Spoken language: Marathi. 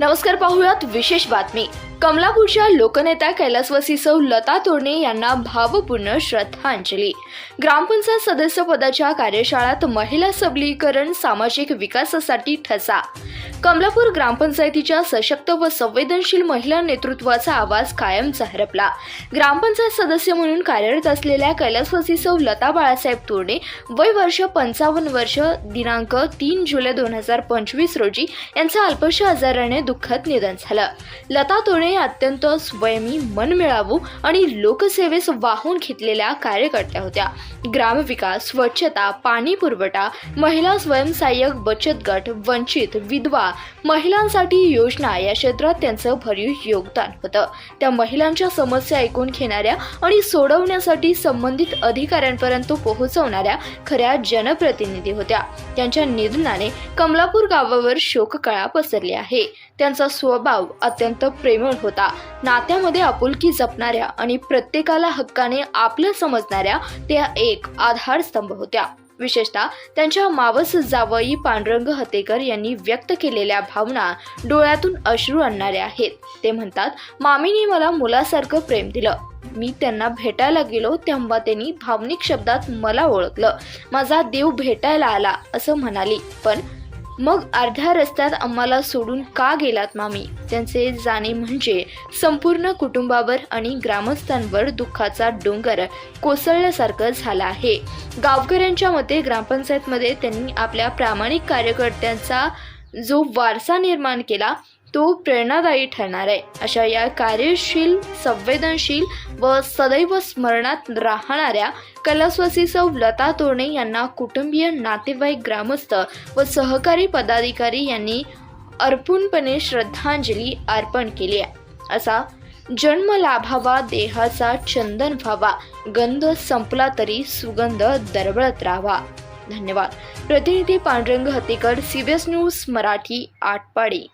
नमस्कार पाहूयात विशेष बातमी. कमलापूरच्या लोकनेत्या कैलासवासी सौ लता तोरणे यांना भावपूर्ण श्रद्धांजली. ग्रामपंचायत सदस्य पदाच्या कार्यशाळात महिला सबलीकरण सामाजिक विकासासाठी ठसा. कमलापूर ग्रामपंचायतीच्या सशक्त व संवेदनशील महिला नेतृत्वाचा आवाज कायमचा हरपला ग्रामपंचायत सदस्य म्हणून कार्यरत असलेल्या कैलासवासी सौ लता बाळासाहेब तोडणे वय वर्ष पंचावन्न वर्ष दिनांक तीन जुलै दोन हजार पंचवीस रोजी यांचं अल्पशा आजाराने दुःखद निधन झालं. लता तोरणे अत्यंत स्वयमी मनमिळावू आणि लोकसेवेस वाहून घेतलेल्या कार्यकर्त्या होत्या. ग्रामविकास स्वच्छता पाणी पुरवठा महिला स्वयंसहाय्यक बचत गट वंचित विधवा महिलांसाठी योजना या क्षेत्रात त्यांचं भरीव योगदान होतं. त्या महिलांच्या समस्या ऐकून घेणाऱ्या आणि सोडवण्यासाठी संबंधित अधिकाऱ्यांपर्यंत पोहोचवणाऱ्या खऱ्या जनप्रतिनिधी होत्या. त्यांच्या निधनाने कमलापूर गावावर शोककळा पसरली आहे. त्यांचा स्वभाव अत्यंत प्रेमळ होता. नात्यामध्ये आपुलकी जपणाऱ्या आणि प्रत्येकाला हक्काने आपलं समजणाऱ्या त्या एक आधारस्तंभ होत्या. विशेषतः त्यांच्या मावस जावई पांडुरंग हतेकर यांनी व्यक्त केलेल्या भावना डोळ्यातून अश्रू आणणाऱ्या आहेत. ते म्हणतात मामीने मला मुलासारखं प्रेम दिलं. मी त्यांना भेटायला गेलो तेव्हा त्यांनी भावनिक शब्दात मला ओळखलं. माझा देव भेटायला आला असं म्हणाली. पण मग अर्ध्या रस्त्यात आम्हाला सोडून का गेलात मामी? त्यांचे जाणे म्हणजे संपूर्ण कुटुंबावर आणि ग्रामस्थांवर दुःखाचा डोंगर कोसळल्यासारखं झाला आहे. गावकऱ्यांच्या मते ग्रामपंचायतमध्ये त्यांनी आपल्या प्रामाणिक कार्यकर्त्यांचा जो वारसा निर्माण केला तो प्रेरणादायी ठरणार आहे. अशा या कार्यशील संवेदनशील व सदैव स्मरणात राहणाऱ्या कलास्वासी सौ लता तोरणे यांना कुटुंबीय नातेवाईक ग्रामस्थ व सहकारी पदाधिकारी यांनी अर्पूणपणे श्रद्धांजली अर्पण केली आहे. असा जन्म लाभावा देहाचा चंदन व्हावा गंध संपला तरी सुगंध दरवळत राहावा. धन्यवाद. प्रतिनिधी पांडुरंग हतेकर सीबीएस न्यूज मराठी आटपाडी.